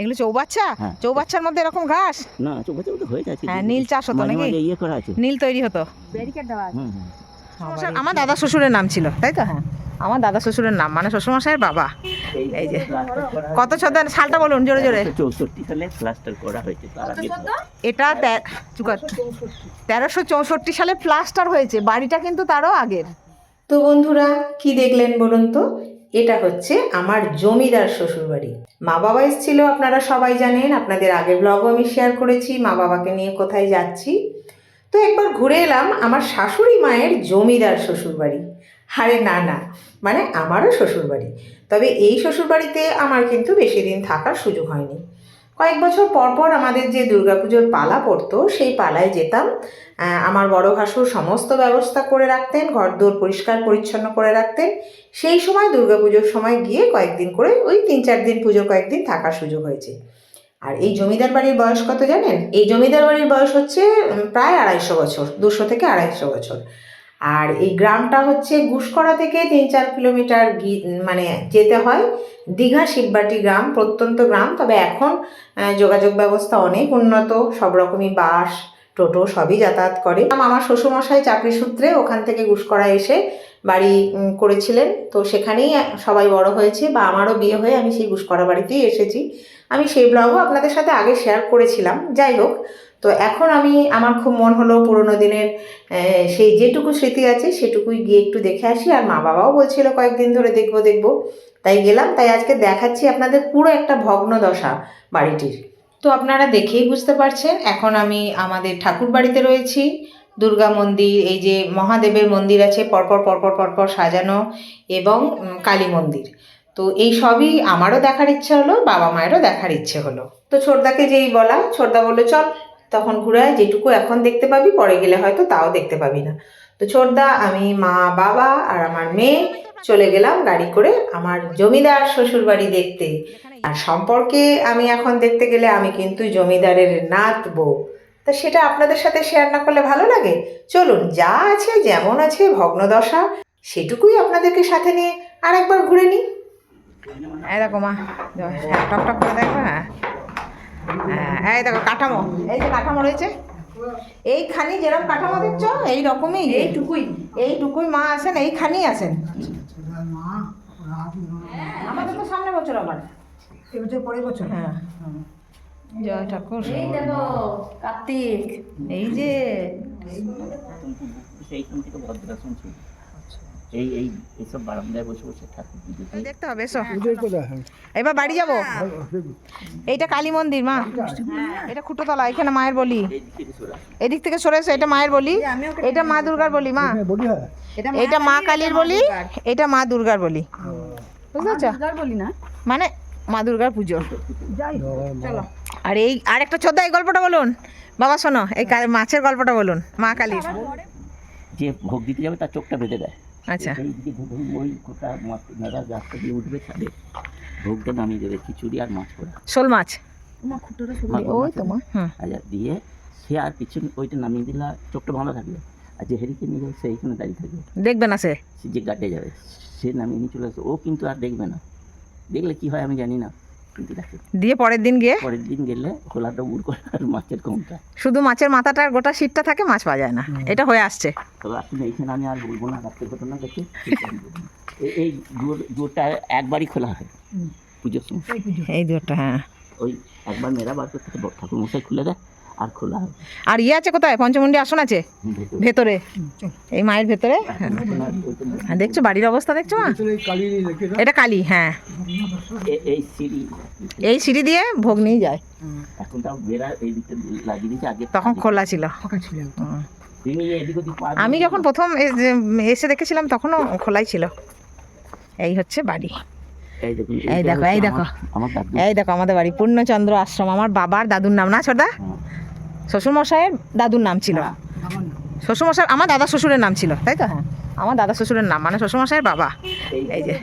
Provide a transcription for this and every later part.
এগুলো চৌবাচ্চা? হ্যাঁ। চৌবাচ্চার মধ্যে এরকম ঘাস? না চোখে চোখে হয়ে যাচ্ছে। হ্যাঁ, নীল চাষ হতো নাকি? ইয়ে করা আছে। নীল তৈরি হতো। আমার দাদা শ্বশুরের নাম ছিল তাই তো? হ্যাঁ। আমার দাদা শ্বশুরের নাম মানে শ্বশুরমশাইয়ের বাবা। এই যে কত ছদার সালটা বলুন জোরে জোরে। চৌষট্টি সালে প্লাস্টার করা হয়েছে এটা তেরোশো চৌষট্টি সালে প্লাস্টার হয়েছে বাড়িটা কিন্তু তারও আগের। তো বন্ধুরা কি দেখলেন বলুন তো? এটা হচ্ছে আমার জমিদার শ্বশুরবাড়ি। মা বাবা এসেছিল, আপনারা সবাই জানেন। আপনাদের আগের ব্লগও আমি শেয়ার করেছি, মা বাবাকে নিয়ে কোথায় যাচ্ছি। তো একবার ঘুরে এলাম আমার শাশুড়ি মায়ের জমিদার শ্বশুরবাড়ি। হারে না না মানে আমারও শ্বশুরবাড়ি। তবে এই শ্বশুরবাড়িতে আমার কিন্তু বেশি দিন থাকার সুযোগ হয়নি। কয়েক বছর পর পর আমাদের যে দুর্গাপুজোর পালা পড়তো, সেই পালায় যেতাম। আমার বড় ভাসুর সমস্ত ব্যবস্থা করে রাখতেন, ঘরদোর পরিষ্কার পরিচ্ছন্ন করে রাখতেন। সেই সময় দুর্গাপুজোর সময় গিয়ে কয়েকদিন করে ওই তিন চার দিন পুজো কয়েকদিন থাকার সুযোগ হয়েছে। আর এই জমিদার বাড়ির বয়স কত জানেন? এই জমিদার বাড়ির বয়স হচ্ছে প্রায় আড়াইশো বছর, দুশো থেকে আড়াইশো বছর। আর এই গ্রামটা হচ্ছে গুসকরা থেকে তিন চার কিলোমিটার মানে যেতে হয়। দীঘা শিববাটি গ্রাম প্রত্যন্ত গ্রাম। তবে এখন যোগাযোগ ব্যবস্থা অনেক উন্নত। সব রকমই বাস, টোটো সবই যাতায়াত করে। আমার শ্বশুরমশাই চাকরি সূত্রে ওখান থেকে গুসকরা এসে বাড়ি করেছিলেন। তো সেখানেই সবাই বড় হয়েছে বা আমারও বিয়ে হয়ে আমি সেই গুসকরা বাড়িতেই এসেছি। আমি সেই ব্লগও আপনাদের সাথে আগে শেয়ার করেছিলাম, যাই হোক। তো এখন আমি, আমার খুব মন হলো পুরোনো দিনের সেই যেটুকু স্মৃতি আছে সেটুকুই গিয়ে একটু দেখে আসি, আর মা বাবাও বলছিল কয়েকদিন ধরে দেখব দেখব। তাই গেলাম, তাই আজকে দেখাচ্ছি আপনাদের পুরো একটা ভগ্ন দশা বাড়িটির। তো আপনারা দেখেই বুঝতে পারছেন, এখন আমি আমাদের ঠাকুর বাড়িতে রয়েছি। দুর্গা মন্দির, এই যে মহাদেবের মন্দির আছে, পরপর পরপর পরপর সাজানো এবং কালী মন্দির। তো এই সবই আমারও দেখার ইচ্ছে হলো, বাবা মায়েরও দেখার ইচ্ছে হলো। তো ছোটদাকে যেই বলা ছোটদা বলল, চল, তখন ঘুরায়, যেটুকু এখন দেখতে পাবি, পরে গেলে হয়তো তাও দেখতে পাবি না। তো ছোটদা, আমি মা, বাবা আর আমার মেয়ে চলে গেলাম গাড়ি করে আমার জমিদার শ্বশুর বাড়ি দেখতে। আর সম্পর্কে আমি এখন দেখতে গেলে আমি কিন্তু জমিদারের নাত বউ। তা সেটা আপনাদের সাথে শেয়ার না করলে ভালো লাগে? চলুন, যা আছে, যেমন আছে, ভগ্নদশা, সেটুকুই আপনাদেরকে সাথে নিয়ে আর একবার ঘুরে নিই। এই দেখো মা হ্যাঁ টক টক করে দেখো হ্যাঁ। হ্যাঁ এই দেখো কাঠামো এই যে কাঠামো রয়েছে। এইখানি যেরকম কাঠামো দেখছ এই রকমই এইটুকুই। এইটুকুই মা আছেন এইখানি আছেন আমাদের তো সামনে বছর আবার। এবছর পরের বছর। হ্যাঁ। জয় ঠাকুর। কার্তিক। এই যে। সেইখান থেকে ভদ্রাসন ছিল এই এই এইসব বারান্দায় বসে বসে ঠাকুর পুজো দেখতে হবে এসো। এবার বাড়ি যাব। এইটা কালী মন্দির মা। এটা খুঁটোতলা এখানে মায়ের বলি। এদিক থেকে সরে এসো এটা মায়ের বলি। এটা মা দুর্গার বলি মা। বলি হয়। এটা মা কালীর বলি এটা মা দুর্গার বলি। বুঝতে পারছ? বলি না? মানে মা দুর্গার পুজো। চলো। আর এই আর একটা ছোদ্দা এই গল্পটা বলুন। বাবা শোনো এই মাছের গল্পটা বলুন মা কালীর। যে ভোগ দিতে যাবে তার চোখটা বেঁধে দেয়। আচ্ছা। ওই কোটা মাছ রাস্তা দিয়ে উঠবে ছাদে ভোগটা নামিয়ে দেবে খিচুড়ি আর মাছ পোড়া। শোল মাছ? ওই তো মা আচ্ছা দিয়ে সে আর পিছনে ওইটা নামিয়ে দিলে চোখটা ভালো থাকবে আর যে হেরিকে নিয়ে যাবে সেইখানে দাঁড়িয়ে থাকবে। দেখবে না সে? সে যে গাটে যাবে সে নামিয়ে নিয়ে চলে আসবে। ও কিন্তু আর দেখবে না। দেখলে কি হয় আমি জানি না। দিয়ে পরের দিন গিয়ে? পরের দিন গেলে খোলাটা উড় করে আর মাছের কমটা শুধু মাছের মাথাটার গোটা শীতটা থাকে মাছ পাওয়া যায় না এটা হয়ে আসছে। তবে আপনি এইখানে আমি আর বলব না রাত্রের ঘটনা দেখি এই- দুয়ার- একবারই খোলা হয়। পুজোর সময়। এই দুটো হ্যাঁ। ওই একবার মেয়েরা বার করতে ঠাকুর মশাই খুলে দেয়। আর খোলা আর ইয়ে আছে কোথায়? পঞ্চমুন্ডি আসন আছে? ভেতরে। এই মায়ের ভেতরে? হ্যাঁ দেখছ? বাড়ির অবস্থা দেখছ মা? এটা কালী হ্যাঁ। এই সিঁড়ি। এই সিঁড়ি দিয়ে ভোগ নিয়ে যায়। এখন তাও বেড়া এই দিকে লাগিয়ে দিয়েছে আগে তখন খোলা ছিল। পা আমি যখন প্রথম এ- এসে দেখেছিলাম তখনও খোলাই ছিল। এই হচ্ছে বাড়ি। এই দেখো, এই দেখো। এই দেখো আমাদের বাড়ি পূর্ণচন্দ্র আশ্রম। আমার বাবার দাদুর নাম না ছোটদা হ্যাঁ। শ্বশুরমশাইয়ের দাদুর নাম ছিল। শ্বশুরমশাই আমার দাদা শ্বশুরের নাম ছিল তাই তো? হ্যাঁ। আমার দাদা শ্বশুরের নাম মানে শ্বশুরমশাইয়ের বাবা। এই যে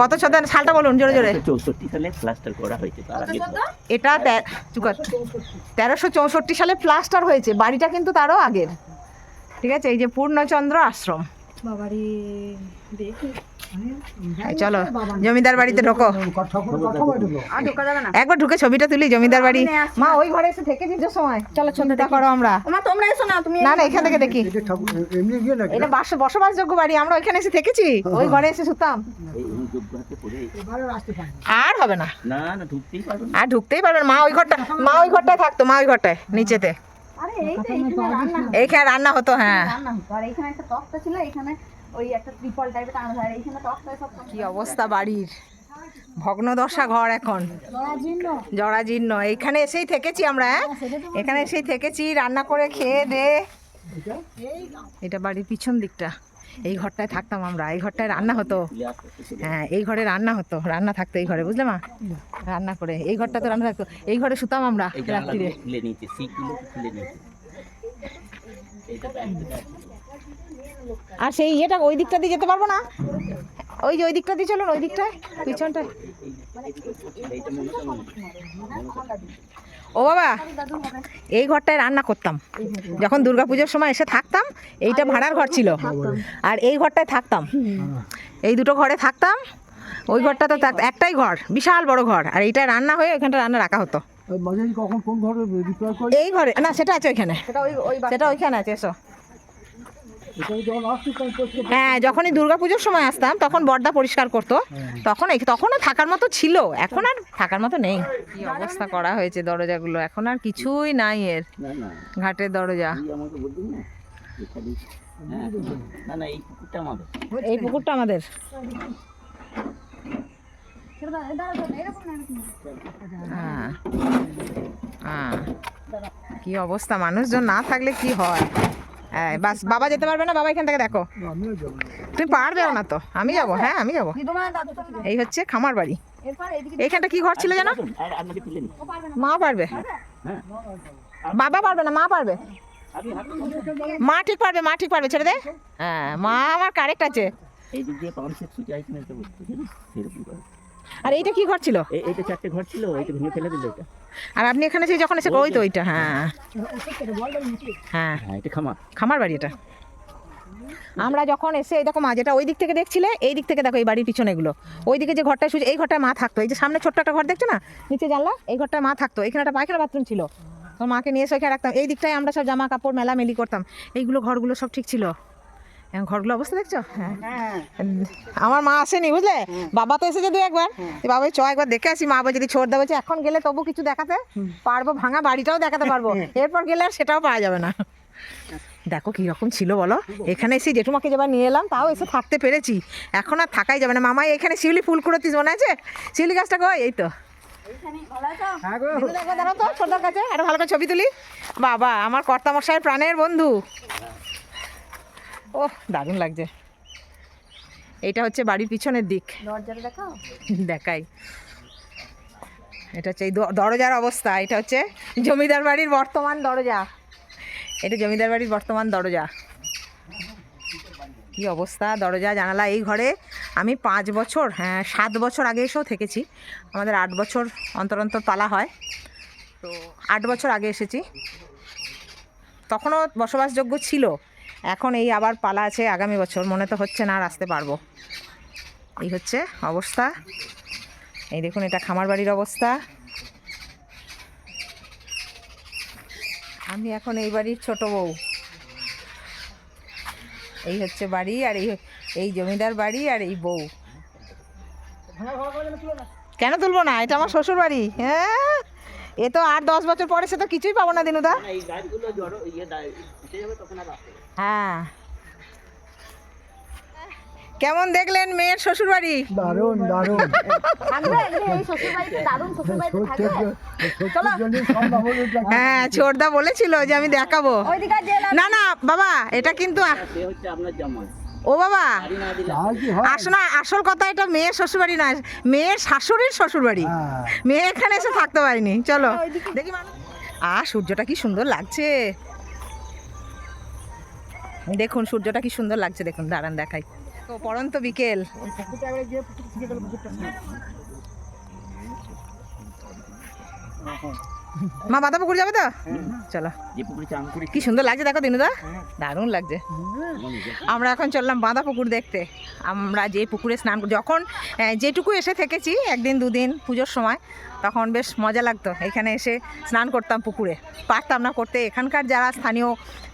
কত ছদা সালটা বলুন জোরে জোরে। চৌষট্টি সালে প্লাস্টার করা হয়েছে এটা তেরোশো চৌষট্টি সালে প্লাস্টার হয়েছে বাড়িটা কিন্তু তারও আগের। ঠিক আছে এই যে পূর্ণচন্দ্র আশ্রম। বাবারি দেখি। চলো। জমিদার বাড়িতে ঢোকো। আর ঢোকা যাবে না। একবার ঢুকে ছবিটা তুলি জমিদার বাড়ি। মা ওই ঘরে এসে থেকেছিস যে সময়। চলো চিন্তা করো আমরা। ওমা তোমরা এসো না তুমি না না এখান থেকে দেখি। এমনি গিয়ে না? এটা বাস বসবাসযোগ্য বাড়ি আমরা ওইখানে এসে থেকেছি। ওই ঘরে এসে শুতাম। আর হবে না। না না ঢুকতেই পারবে না। আর ঢুকতেই পারবে না। মা ওই ঘরটা মা ওই ঘরটায় থাকতো মা ওই ঘরটায় নিচেতে। আরে এইখানে রান্না এইখানে রান্না হতো হ্যাঁ। রান্না হতো। আর এইখানে একটা তক্তা ছিল এখানে ওই একটা ত্রিপল টাইপের হয় আর এইখানে তক্তায় সব কি অবস্থা বাড়ির? ভগ্নদশা ঘর এখন। জরাজীর্ণ। এইখানে এসেই থেকেছি আমরা হ্যাঁ? এখানে এসেই থেকেছি রান্না করে খেয়ে দে। এটা বাড়ির পিছন দিকটা। এই ঘরটায় থাকতাম আমরা এই ঘরটায় রান্না হতো। হ্যাঁ এই ঘরে রান্না হতো রান্না থাকতো এই ঘরে বুঝলে মা? রান্না করে এই ঘরটা তো রান্না থাকতো। এই ঘরে শুতাম আমরা রাত্রিরে। আর সেই ইয়েটা ওই দিকটা দিয়ে যেতে পারব না? ওই যে ওই দিকটা দিয়ে চলুন ওই দিকটায় পিছনটায়। ও বাবা এই ঘরটায় রান্না করতাম। যখন দুর্গাপুজোর সময় এসে থাকতাম এইটা ভাড়ার ঘর ছিল। আর এই ঘরটায় থাকতাম। এই দুটো ঘরে থাকতাম ওই ঘরটা তো থাক- একটাই ঘর বিশাল বড় ঘর। আর এইটা রান্না হয়ে ওইখানটা রান্না রাখা হতো। এই ঘরে না সেটা আছে ওইখানে। সেটা ওইখানে আছে এসো এখানে যখন আসছি তখন পরিষ্কার হ্যাঁ যখনই দুর্গাপুজোর সময় আসতাম, তখন বর্দা পরিষ্কার করতো। তখন তখনও থাকার মতো ছিল। এখন আর থাকার মতো নেই। কি অবস্থা করা হয়েছে দরজাগুলো? এখন আর কিছুই নাই এর। ঘাটের দরজা। এই পুকুরটা আমাদের। হ্যাঁ হ্যাঁ। কি অবস্থা? মানুষজন না থাকলে কি হয়? হ্যাঁ বাস বাবা যেতে পারবে না? বাবা এখান থেকে দেখো। আমিও যাব না। তুমি পারবেও না তো। আমি যাব হ্যাঁ আমি যাব। তো। এই হচ্ছে খামার বাড়ি। এইখানটা কি ঘর ছিল জানো? আর আপনাকে তুলে নি। মা পারবে। হ্যাঁ। বাবা পারবে না মা পারবে? মা ঠিক পারবে মা ঠিক পারবে ছেড়ে দে। হ্যাঁ মা আমার কারেক্ট আছে। এই দিক দিয়ে পাম্প সেট সুইচ সেরকম করে। আর এইটা কি ঘর ছিল? এইটা চারটে ঘর ছিল এইটা ভেঙে ফেলে দিল এটা। আর আপনি এখানে সেই যখন এসে ওই তো ওইটা হ্যাঁ। হ্যাঁ। হ্যাঁ এটা খামা খামার বাড়ি এটা। আমরা যখন এসে এই দেখো মা যেটা ওই দিক থেকে দেখছিলে এই দিক থেকে দেখো এই বাড়ির পিছনে এগুলো। ওই দিকে যে ঘরটা সুযোগ এই ঘরটায় মা থাকতো। এই যে সামনে ছোট্ট একটা ঘর দেখছ না? নিচে জানলা এই ঘরটায় মা থাকতো। এখানে একটা পায়খানা বাথরুম ছিল। তো মাকে নিয়ে এসে রাখতাম। এই দিকটায় আমরা সব জামা কাপড় মেলা মেলি করতাম। এইগুলো ঘরগুলো সব ঠিক ছিল? ঘরগুলো অবস্থা দেখছ? হ্যাঁ। আমার মা আসেনি বুঝলে? বাবা তো এসেছে দু একবার। বাবা চ একবার দেখে আসি। মা যদি ছোট দেবো এখন গেলে তবু কিছু দেখাতে পারব ভাঙা বাড়িটাও দেখাতে পারব। এরপর গেলে আর সেটাও পাওয়া যাবে না। দেখো কি রকম ছিল বলো? এখানে এসে জেঠুমাকে যেবার নিয়ে এলাম তাও এসে থাকতে পেরেছি। এখন আর থাকাই যাবে না। মামাই এখানে শিউলি ফুল কুড়োতিস মনে আছে? শিউলি গাছটা কই? এই তো। হ্যাঁ দাঁড়াও তো ছোটদার কাছে একটা ভালো করে ছবি তুলি। বাবা আমার কর্তামশাইয়ের প্রাণের বন্ধু। ওহ দারুণ লাগছে। এটা হচ্ছে বাড়ির পিছনের দিক। দরজাটা দেখাও? দেখাই। এটা হচ্ছে এই দরজার অবস্থা। এটা হচ্ছে জমিদার বাড়ির বর্তমান দরজা। এটা জমিদার বাড়ির বর্তমান দরজা। কি অবস্থা? দরজা জানালা এই ঘরে আমি পাঁচ বছর হ্যাঁ সাত বছর আগে এসেও থেকেছি। আমাদের আট বছর অন্তর অন্তর পালা হয়। তো আট বছর আগে এসেছি। তখনও বসবাসযোগ্য ছিল। এখন এই আবার পালা আছে আগামী বছর, মনে তো হচ্ছে না আর আসতে পারব। এই হচ্ছে অবস্থা। এই দেখুন, এটা খামার বাড়ির অবস্থা। আমি এখন এই বাড়ির ছোট বউ। এই হচ্ছে বাড়ি আর এই এই জমিদার বাড়ি আর এই বউ। কেন তুলবো না? এটা আমার শ্বশুর বাড়ি হ্যাঁ? এ তো আর দশ বছর পরে সে তো কিছুই পাবো না দিনুদা। ইয়ে। হ্যাঁ। কেমন দেখলেন মেয়ের শ্বশুর বাড়ি দারুণ। দারুণ হলো এটা। হ্যাঁ ছোটদা বলেছিল যে আমি দেখাবো। না না বাবা এটা কিন্তু সে আপনার জামাই। ও বাবা। বাড়ি না হয় আসলে কথা এটা মেয়ের শ্বশুরবাড়ি না মেয়ের শাশুড়ির শ্বশুরবাড়ি। হ্যাঁ। মেয়ে এখানে এসে থাকতে পারিনি চলো। দেখি মানুষ আর সূর্যটা কি সুন্দর লাগছে। দেখুন সূর্যটা কি সুন্দর লাগছে দেখুন দাঁড়ান দেখাই। পরন্ত বিকেল। মা বাঁধা পুকুর যাবে তো? চলো। কি সুন্দর লাগছে দেখো দিনুদা দারুণ লাগছে। আমরা এখন চললাম বাঁধা পুকুর দেখতে। আমরা যে পুকুরে স্নান যখন যেটুকু এসে থেকেছি, একদিন, দুদিন পুজোর সময়, তখন বেশ মজা লাগতো। এখানে এসে স্নান করতাম পুকুরে। পারতাম না করতে। এখানকার যারা স্থানীয়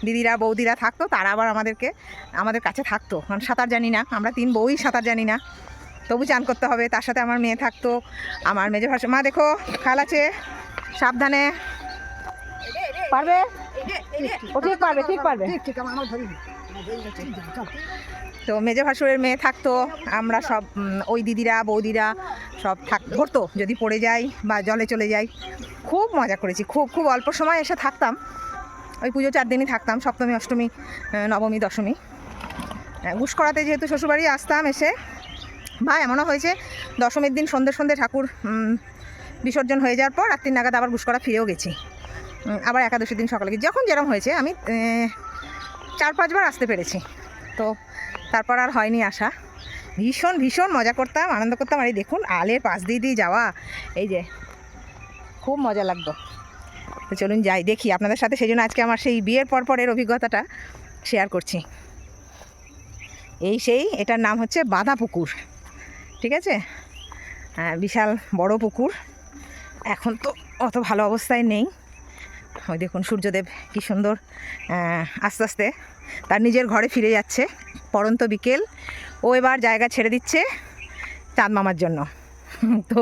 দিদিরা, বৌদিরা থাকতো, তারা আবার আমাদেরকে, আমাদের কাছে থাকতো। কারণ সাঁতার জানি না। আমরা তিন বউই সাঁতার জানি না। তবু চান করতে হবে। তার সাথে আমার মেয়ে থাকতো, আমার মেজে ভাষা মা, দেখো, খাল আছে। সাবধানে। পারবে? ও ঠিক পারবে ঠিক পারবে। তো মেজে ভাসুরের মেয়ে থাকতো, আমরা সব ওই দিদিরা, বৌদিরা সব থাক, ধরতো, যদি পড়ে যাই বা জলে চলে যাই। খুব মজা করেছি, খুব খুব অল্প সময় এসে থাকতাম। ওই পুজো চার দিনই থাকতাম, সপ্তমী, অষ্টমী নবমী, দশমী। ঘুষ করাতে যেহেতু শ্বশুরবাড়ি আসতাম এসে, বা এমনও হয়েছে, দশমীর দিন সন্ধ্যে সন্ধ্যে ঠাকুর বিসর্জন হয়ে যাওয়ার পর রাত্রির নাগাদ আবার ঘুষ করা ফিরেও গেছি। আবার একাদশী দিন সকালে যখন যেরকম হয়েছে, আমি চার পাঁচবার আসতে পেরেছি। তো তারপর আর হয়নি আসা। ভীষণ ভীষণ মজা করতাম, আনন্দ করতাম। আর এই দেখুন, আলের পাশ দিয়ে দিয়ে যাওয়া। এই যে, খুব মজা লাগতো। তো চলুন যাই, দেখি আপনাদের সাথে। সেই জন্য আজকে আমার সেই বিয়ের পর পরের অভিজ্ঞতাটা শেয়ার করছি। এই সেই, এটার নাম হচ্ছে বাঁধা পুকুর ঠিক আছে? হ্যাঁ বিশাল বড় পুকুর। এখন তো অত ভালো অবস্থায় নেই। ওই দেখুন সূর্যদেব কি সুন্দর আস্তে আস্তে তার নিজের ঘরে ফিরে যাচ্ছে পরন্ত বিকেল। ও এবার জায়গা ছেড়ে দিচ্ছে চাঁদ মামার জন্য। তো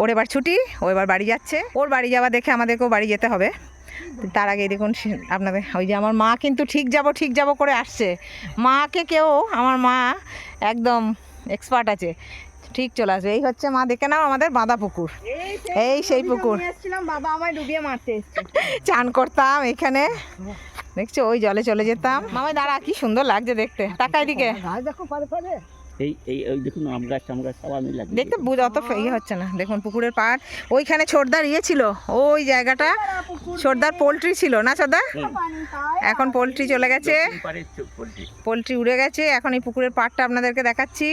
ওর এবার ছুটি, ও এবার বাড়ি যাচ্ছে। ওর বাড়ি যাওয়া দেখে আমাদেরকেও বাড়ি যেতে হবে। তার আগে দেখুন আপনাদের, ওই যে আমার মা কিন্তু ঠিক যাব ঠিক যাব করে আসছে। মাকে কেউ, আমার মা একদম এক্সপার্ট আছে। ঠিক চলে আসবে। এই হচ্ছে মা দেখে নাও আমাদের বাঁধা পুকুর। এই সেই পুকুর। বাবা আমায় ডুবিয়ে মারতে চান করতাম এখানে। দেখছ ওই জলে চলে যেতাম। মামাই দাঁড়া কি সুন্দর লাগছে দেখতে। তাকাই দিকে। এই এই ওই দেখুন আম গাছ আম গাছ সব আমি লাগিয়ে দেখতে বুঝ অত ইয়ে হচ্ছে না। দেখুন পুকুরের পাড়। ওইখানে ছোটদার ইয়ে ছিল। ওই জায়গাটা ছোটদার পোলট্রি ছিল না ছোটদা? এখন পোলট্রি চলে গেছে। পোলট্রি উড়ে গেছে। এখন এই পুকুরের পাড়টা আপনাদেরকে দেখাচ্ছি।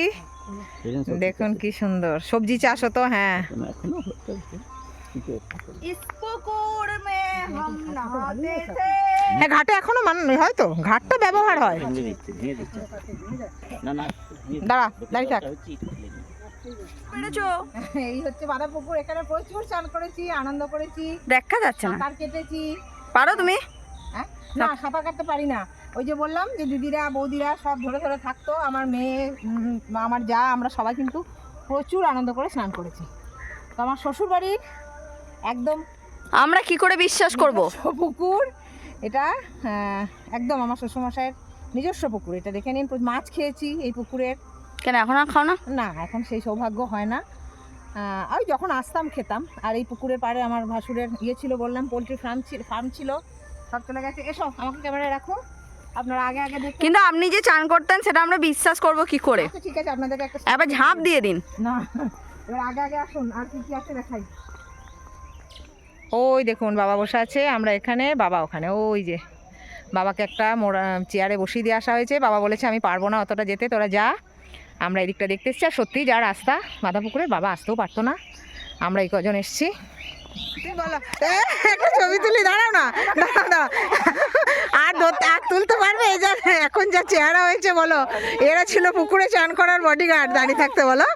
দেখুন কি সুন্দর। সবজি চাষ হতো হ্যাঁ। ঘাটে এখনও মানুষ হয় তো ঘাটটা ব্যবহার হয়। দাঁড়া দাঁড়িয়ে থাক। এই হচ্ছে পুকুর এখানে প্রচুর চান করেছি আনন্দ করেছি। দেখা যাচ্ছে না। কেটেছি। পারো তুমি? হ্যাঁ? না সাঁতার কাটতে পারি না। ওই যে বললাম যে দিদিরা বৌদিরা সব ধরে ধরে থাকতো। আমার মেয়ে আমার যা আমরা সবাই কিন্তু প্রচুর আনন্দ করে স্নান করেছি। তো আমার শ্বশুর বাড়ির একদম আমরা কি করে বিশ্বাস করব? পুকুর এটা একদম আমার শ্বশুরমশাইয়ের নিজস্ব পুকুর। এটা দেখে নিন মাছ খেয়েছি এই পুকুরের। কেন এখন আর খাও না? না এখন সেই সৌভাগ্য হয় না। ওই যখন আসতাম খেতাম। আর এই পুকুরের পাড়ে আমার ভাসুরের ইয়ে ছিল বললাম পোলট্রি ফার্ম ছিল ফার্ম ছিল। সব চলে গেছে। এসো আমাকে ক্যামেরায় রাখো। আপনারা আগে আগে দেখুন কিন্তু আপনি যে চান করতেন সেটা আমরা বিশ্বাস করব কি করে? আচ্ছা, ঠিক আছে আপনাদেরকে একটা এবার ঝাঁপ দিয়ে দিন। না এবার আগে আগে আসুন আর কি কি আছে দেখাই। ওই দেখুন বাবা বসে আছে আমরা এখানে বাবা ওখানে ওই যে। বাবাকে একটা মোড়া চেয়ারে বসিয়ে দিয়ে আসা হয়েছে। বাবা বলেছে আমি পারব না অতটা যেতে তোরা যা। আমরা এদিকটা দেখতে এসেছি আর সত্যিই যা রাস্তা বাঁধা পুকুরে বাবা আসতেও পারতো না। আমরা এই কজন এসেছি। একটা ছবি তুলি, দাঁড়াও না, দাঁড়াও আর ধরতে আর তুলতে পারবে? এই যা, এখন যা চেহারা হয়েছে, বলো। এরা ছিল পুকুরে চান করার বডিগার্ড দাঁড়িয়ে থাকতে বলো।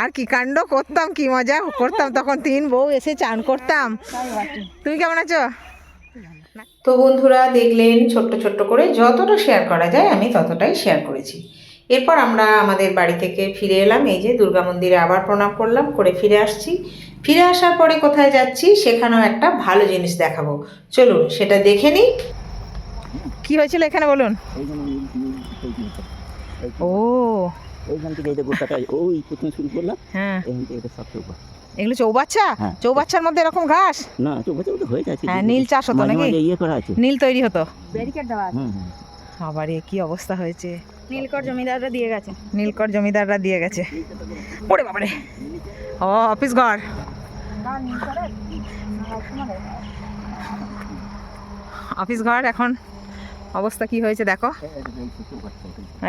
আর কি কাণ্ড করতাম, কি মজা করতাম, তখন তিন বউ এসে চান করতাম। তুমি কেমন আছো? তো বন্ধুরা, দেখলেন ছোট্ট ছোট্ট করে যতটা শেয়ার করা যায়, আমি ততটাই শেয়ার করেছি। এরপর আমরা আমাদের বাড়ি থেকে ফিরে এলাম। এই যে দুর্গা মন্দিরে আবার প্রণাম করলাম, করে ফিরে আসছি। ফিরে আসার পরে কোথায় যাচ্ছি সেখানেও একটা ভালো জিনিস দেখাবো। চলুন সেটা দেখে নিই। কি হয়েছিল এখানে বলুন। ও। ওইখান থেকে এই যে গোটাটা ওই প্রথমে শুরু করলাম হ্যাঁ। এখান থেকে এটা সব চৌপা এগুলো চৌবাচ্চা? হ্যাঁ। চৌবাচ্চার মধ্যে এরকম ঘাস? না চৌপা চৌপা হয়ে যাচ্ছে হ্যাঁ, নীল চাষ হতো নাকি? ইয়ে করা আছে। নীল তৈরি হতো। ব্যারিকেড দেওয়া হুম হুম। আবার এ কি অবস্থা হয়েছে। নীলকর জমিদাররা দিয়ে গেছে। নীলকর জমিদাররা দিয়ে গেছে। ওরে বাবারে। ও অফিস ঘর। অফিস ঘর এখন অবস্থা কি হয়েছে দেখো?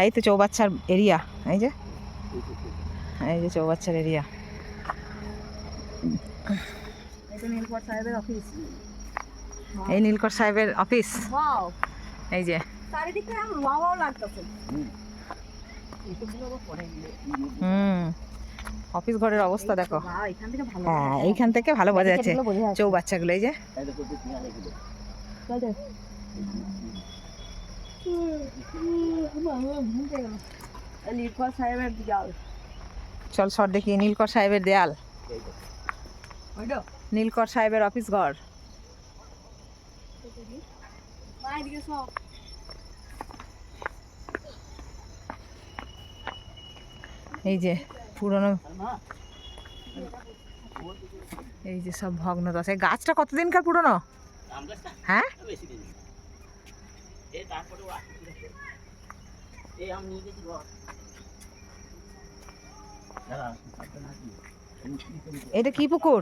এই তো চৌবাচ্চার এরিয়া। এই যে। এই যে চৌবাচ্চার এরিয়া। এই নীলকর সাহেবের অফিস। এই যে। হুম। অফিস ঘরের অবস্থা দেখো। হ্যাঁ এইখান থেকে ভালো বোঝা যাচ্ছে বোঝা যাচ্ছে। এই যে। চল সর দেখি নীলকর সাহেবের দেয়াল। নীলকর সাহেবের অফিস ঘর। এই যে পুরনো এই যে সব ভগ্ন দশা এই গাছটা কতদিনকার পুরনো? হ্যাঁ? এটা কি পুকুর।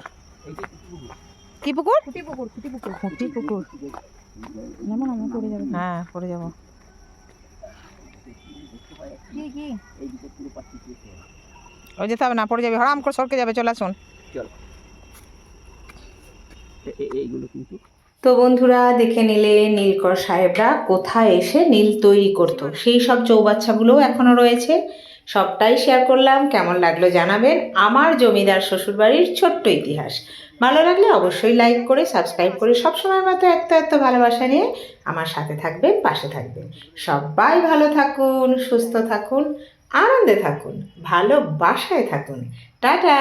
কি পুকুর খুঁটি পুকুর খুঁটি পুকুর খুঁটি পুকুর যেমন আমরা পড়ে যাবে হ্যাঁ পড়ে যাব কি কি ওই যেতে হবে না পড়ে যাবে হরাম করে সরকে যাবে চলে আসুন। এইগুলো কিন্তু তো বন্ধুরা দেখে নিলে নীলকর সাহেবরা কোথায় এসে নীল তৈরি করত। সেই সব চৌবাচ্চাগুলোও এখনও রয়েছে। সবটাই শেয়ার করলাম। কেমন লাগল জানাবেন আমার জমিদার শ্বশুরবাড়ির ছোট্ট ইতিহাস। ভালো লাগলে অবশ্যই লাইক করে সাবস্ক্রাইব করে সবসময় মতো এত এত ভালোবাসা নিয়ে আমার সাথে থাকবেন পাশে থাকবেন। সবাই ভালো থাকুন সুস্থ থাকুন। আনন্দে থাকুন ভালোবাসায় থাকুন। টাটা!